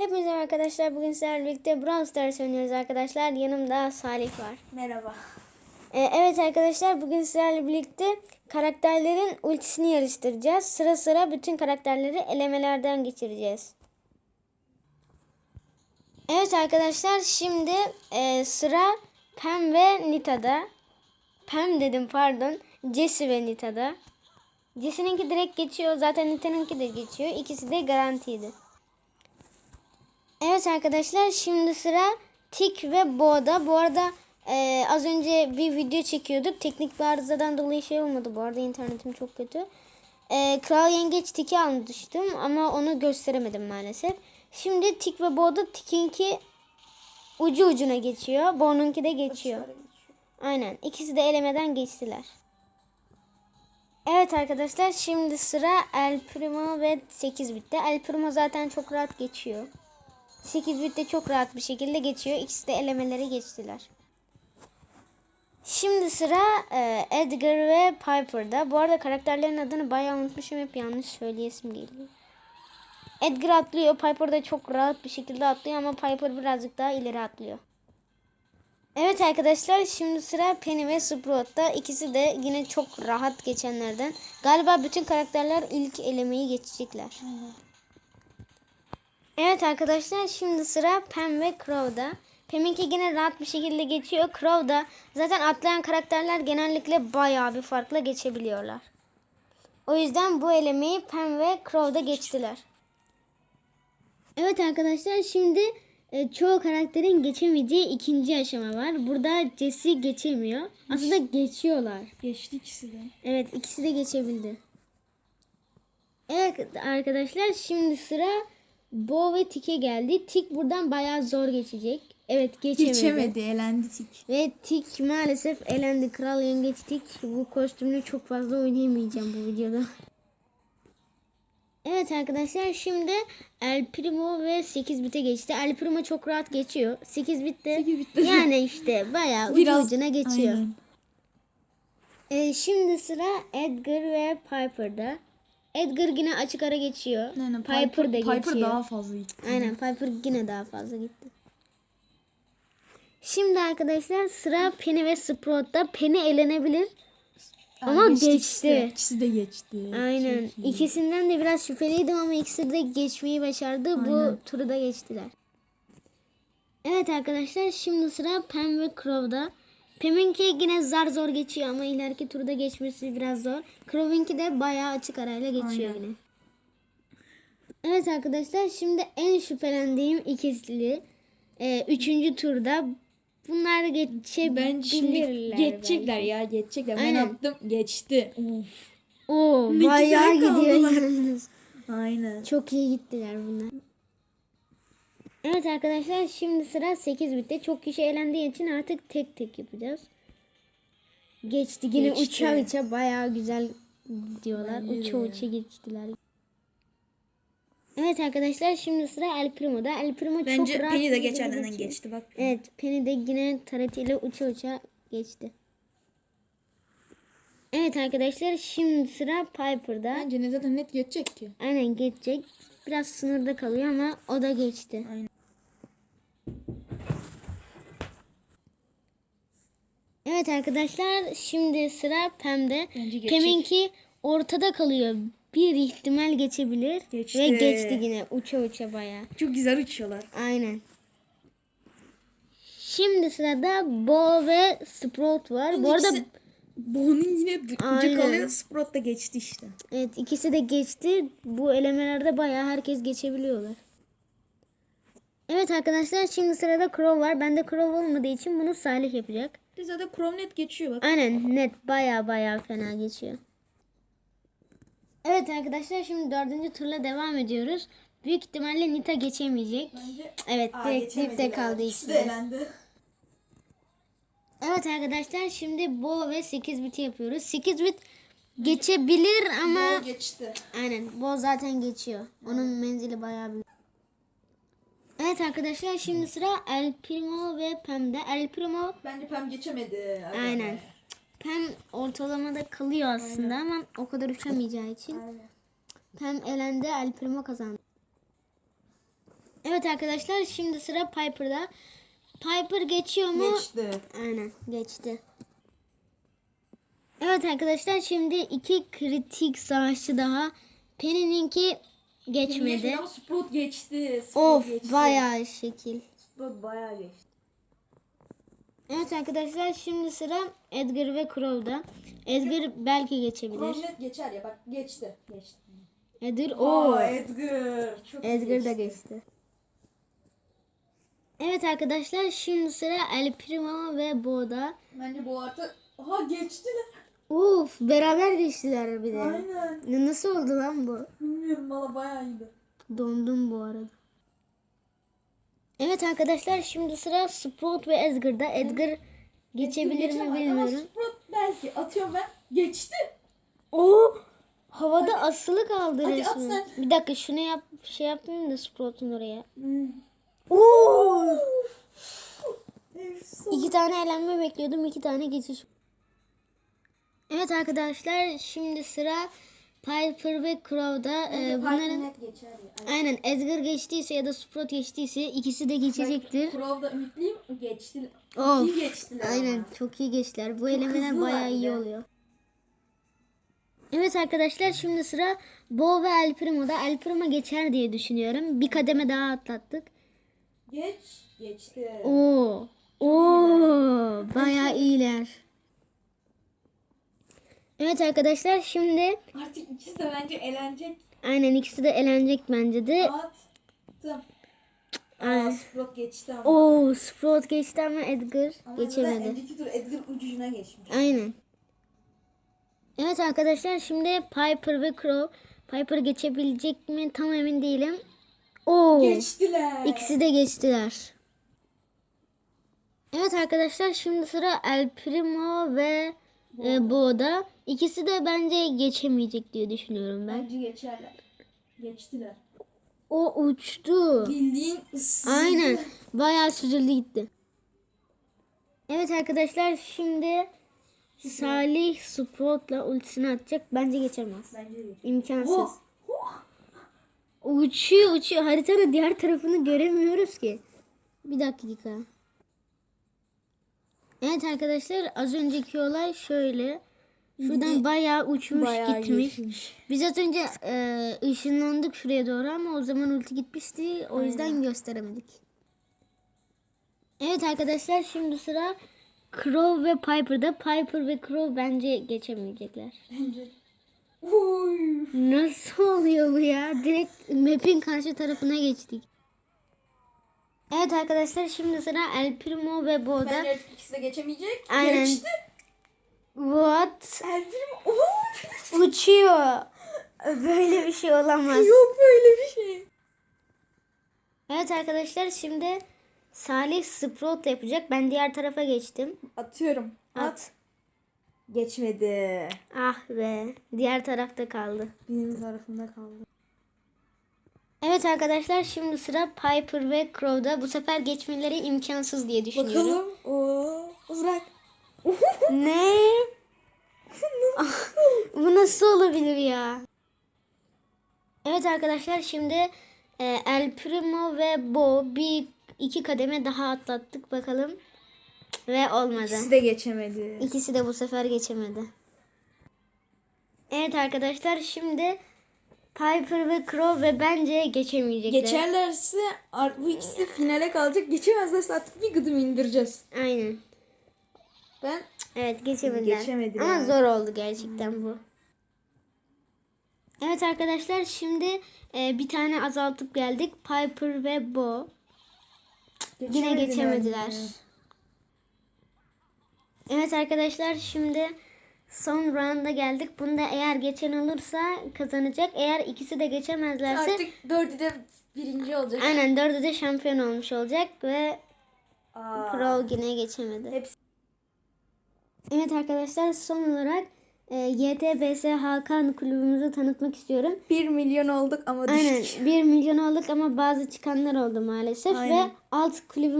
Hepinize arkadaşlar. Bugün sizlerle birlikte Brawl Stars oynuyoruz arkadaşlar. Yanımda Salih var. Merhaba. Ee, evet arkadaşlar bugün sizlerle birlikte karakterlerin ultisini yarıştıracağız. Sıra sıra bütün karakterleri elemelerden geçireceğiz. Evet arkadaşlar şimdi e, sıra Pam ve Nita'da. Pam dedim pardon. Jessie ve Nita'da. Jessie'ninki direkt geçiyor. Zaten Nita'nınki de geçiyor. İkisi de garantiydi. Evet arkadaşlar şimdi sıra Tik ve Bo'da. Bu arada e, az önce bir video çekiyorduk. Teknik bir arızadan dolayı şey olmadı. Bu arada internetim çok kötü. E, Kral Yengeç Tik'i almıştım ama onu gösteremedim maalesef. Şimdi Tik ve Bo'da Tik'inki ucu ucuna geçiyor. Bo'nunki de geçiyor. Aynen. İkisi de elemeden geçtiler. Evet arkadaşlar şimdi sıra El Primo ve 8 bitti. El Primo zaten çok rahat geçiyor. 8 bitte çok rahat bir şekilde geçiyor. İkisi de elemeleri geçtiler. Şimdi sıra e, Edgar ve Piper'da. Bu arada karakterlerin adını bayağı unutmuşum. Hep yanlış söyleyesim geliyor. Edgar atlıyor. Piper da çok rahat bir şekilde atlıyor ama Piper birazcık daha ileri atlıyor. Evet arkadaşlar şimdi sıra Penny ve Sprout'ta. İkisi de yine çok rahat geçenlerden. Galiba bütün karakterler ilk elemeyi geçecekler. Evet arkadaşlar şimdi sıra Pam ve Crow'da. Pam'inki yine rahat bir şekilde geçiyor. Crow'da zaten atlayan karakterler genellikle bayağı bir farkla geçebiliyorlar. O yüzden bu elemeyi Pam ve Crow'da geçtiler. Evet arkadaşlar şimdi e, çoğu karakterin geçemeyeceği ikinci aşama var. Burada Jessie geçemiyor. Aslında geçiyorlar. Geçti ikisi de. Evet ikisi de geçebildi. Evet arkadaşlar şimdi sıra Bo ve Tik'e geldi. Tik buradan bayağı zor geçecek. Evet geçemedi. Geçemedi, elendi tik. Ve Tik maalesef elendi. Kral Yengeç Tik. Bu kostümünü çok fazla oynayamayacağım bu videoda. Evet arkadaşlar şimdi El Primo ve 8 bite geçti. El Primo çok rahat geçiyor. 8 bitte 8 bitte. yani işte bayağı Biraz ucuna geçiyor. Aynen. Ee, şimdi sıra Edgar ve Piper'da. Edgar yine açık ara geçiyor. Aynen, Piper, da Piper geçiyor. daha fazla gitti. Aynen Piper yine daha fazla gitti. Şimdi arkadaşlar sıra Penny ve Sprout'ta. Penny elenebilir. Ama geçti geçti. ikisi de. Geçti. Aynen. İkisinden de biraz şüpheliydim ama ikisi de geçmeyi başardı. Bu Aynen. turu da geçtiler. Evet arkadaşlar şimdi sıra Pam ve Crow'da. Pam'inki yine zar zor geçiyor ama ileriki turda geçmesi biraz zor. Crow'inki de bayağı açık arayla geçiyor Aynen. yine. Evet arkadaşlar şimdi en şüphelendiğim ikisli. Ee, üçüncü turda bunlar geçebilirler. Ben şimdi geçecekler belki. ya geçecekler. Ben Aynen. attım geçti. Uf. Oo, Ne bayağı gidiyor. Aynen. Çok iyi gittiler bunlar. Evet arkadaşlar şimdi sıra 8 bitti. Çok kişi eğlendiği için artık tek tek yapacağız. Geçti yine Geçti. uça uça bayağı güzel gidiyorlar. Bence Uça uça geçtiler. Evet arkadaşlar şimdi sıra El Primo'da. El Primo Bence çok rahat Penny de geçiyor. geçti bak. Evet Penny de yine taretiyle uça uça geçti. Evet arkadaşlar şimdi sıra Piper'da. Bence ne zaten net geçecek ki. Aynen geçecek. Biraz sınırda kalıyor ama o da geçti. Aynen. Evet arkadaşlar şimdi sıra Pem'de. Pem'inki ortada kalıyor. Bir ihtimal geçebilir. Geçti. Ve geçti yine uça uça baya. Çok güzel uçuyorlar. Aynen. Şimdi sırada Bo ve Sprout var. Bu arada İkisi- Bo'nun yine Aynen. kalıyor. Sprout da geçti işte. evet ikisi de geçti. Bu elemelerde baya herkes geçebiliyorlar. Evet arkadaşlar şimdi sırada Crow var. Bende Crow olmadığı için bunu Salih yapacak. De zaten Chrome net geçiyor bak. Aynen net baya baya fena geçiyor. Evet arkadaşlar şimdi dördüncü turla devam ediyoruz. Büyük ihtimalle Nita geçemeyecek. Evet direkt dipte kaldı işte. elendi. Evet arkadaşlar şimdi Bo ve 8 biti yapıyoruz. 8 bit geçebilir ama geçti. aynen Bo zaten geçiyor. Onun menzili bayağı büyük. Evet arkadaşlar şimdi sıra El Primo ve Pem'de. El Primo Bence Pam geçemedi. aynen. Pem ortalamada kalıyor aslında ama o kadar uçamayacağı için. Pem elendi, El Primo kazandı. Evet arkadaşlar şimdi sıra Piper'da. Piper geçiyor mu? Geçti. Aynen geçti. Evet arkadaşlar şimdi iki kritik savaşçı daha. Penny'ninki geçmedi. Ama Sprout geçti. Sprout Of geçti. bayağı şekil. Sprout bayağı geçti. Evet arkadaşlar şimdi sıra Edgar ve Crow'da. Edgar belki geçebilir. Promnet geçer ya bak geçti. Geçti. Edgar o. Edgar. Çok Edgar da geçti. Evet arkadaşlar şimdi sıra El Primo ve Bo'da. Bence bu artık Aha geçtiler. Uf beraber geçtiler bir de. Aynen. Ne- Nasıl oldu lan bu? Bilmiyorum valla bayağı iyiydi. Dondum bu arada. Evet arkadaşlar şimdi sıra Sprout ve Edgar'da. Edgar geçebilir mi Geçemez Ama bilmiyorum. Sprout belki atıyorum ben. Geçti. Oo! Havada asılı kaldı Hadi at resmen. sen. Bir dakika şunu yap şey yapmayayım da Sprout'un oraya. Hmm. Oo! İki tane elenme bekliyordum. iki tane geçiş. Evet arkadaşlar şimdi sıra Piper ve Crow'da. Ee, bunların net geçer ya. aynen Edgar geçtiyse ya da Sprout geçtiyse ikisi de geçecektir. Crow'da ümitliyim. Geçti. Of. İyi geçtiler Aynen ama. çok iyi geçtiler. Bu elemeler hızlılar bayağı iyi bir de. oluyor. Evet arkadaşlar şimdi sıra Bo ve El Primo'da. El Primo geçer diye düşünüyorum. Bir kademe daha atlattık. Geç. Geçti. Oo. Oo. Bayağı iyiler. Evet arkadaşlar şimdi Artık ikisi de bence elenecek. aynen ikisi de elenecek bence de. Attım. Aa, Sprout geçti ama. Oo, Sprout geçti ama Edgar Ama geçemedi. tur Edgar ucuna geçmiş. Aynen. Evet arkadaşlar şimdi Piper ve Crow. Piper geçebilecek mi tam emin değilim. Oo. Geçtiler. İkisi de geçtiler. Evet arkadaşlar şimdi sıra El Primo ve e, Bo'da. İkisi de bence geçemeyecek diye düşünüyorum ben. Bence geçerler. Geçtiler. O uçtu. Bildiğin ıssız. Aynen. Bayağı süzüldü gitti. Evet arkadaşlar şimdi Salih Sprout'la ultisini atacak. Bence geçemez. Bence geçer. İmkansız. Oh. Uçuyor uçuyor. Haritanın diğer tarafını göremiyoruz ki. Bir dakika. Evet arkadaşlar az önceki olay şöyle. Şuradan bayağı uçmuş Bayağı gitmiş. geçmiş. Biz az önce e, ışınlandık şuraya doğru ama o zaman ulti gitmişti. O yüzden gösteremedik. Evet arkadaşlar şimdi sıra Crow ve Piper'da. Piper ve Crow bence geçemeyecekler. Bence. Uy. Nasıl oluyor bu ya? Direkt map'in karşı tarafına geçtik. Evet arkadaşlar şimdi sıra El Primo ve Bo'da. Bence artık ikisi de geçemeyecek. Aynen. Geçti. What? Eldirim. Oh. Uçuyor. Böyle bir şey olamaz. Yok böyle bir şey. Evet arkadaşlar şimdi Salih Sprout yapacak. Ben diğer tarafa geçtim. Atıyorum. At. Geçmedi. Ah be. Diğer tarafta kaldı. Benim tarafımda kaldı. Evet arkadaşlar şimdi sıra Piper ve Crow'da. Bu sefer geçmeleri imkansız diye düşünüyorum. Bakalım. Oo. Bırak. Ne? Bu nasıl olabilir ya? Evet arkadaşlar şimdi e, El Primo ve Bo bir iki kademe daha atlattık bakalım. Ve olmadı. İkisi de geçemedi. İkisi de bu sefer geçemedi. Evet arkadaşlar şimdi Piper ve Crow ve bence geçemeyecekler. Geçerlerse bu ikisi finale kalacak. Geçemezlerse artık bir gıdım indireceğiz. Aynen. Ben Evet geçemediler. Geçemediler. Ama zor oldu gerçekten bu. Evet arkadaşlar şimdi e, bir tane azaltıp geldik. Piper ve Bo. Yine geçemediler. Evet arkadaşlar şimdi son rounda geldik. Bunda eğer geçen olursa kazanacak. Eğer ikisi de geçemezlerse Artık dördü de birinci olacak. aynen dördü de şampiyon olmuş olacak ve Aa, Crow yine geçemedi. Hepsi Evet arkadaşlar son olarak e, YTBS Hakan kulübümüzü tanıtmak istiyorum. 1 milyon olduk ama Aynen düştük. 1 milyon olduk ama bazı çıkanlar oldu maalesef Aynen. ve alt kulübümüz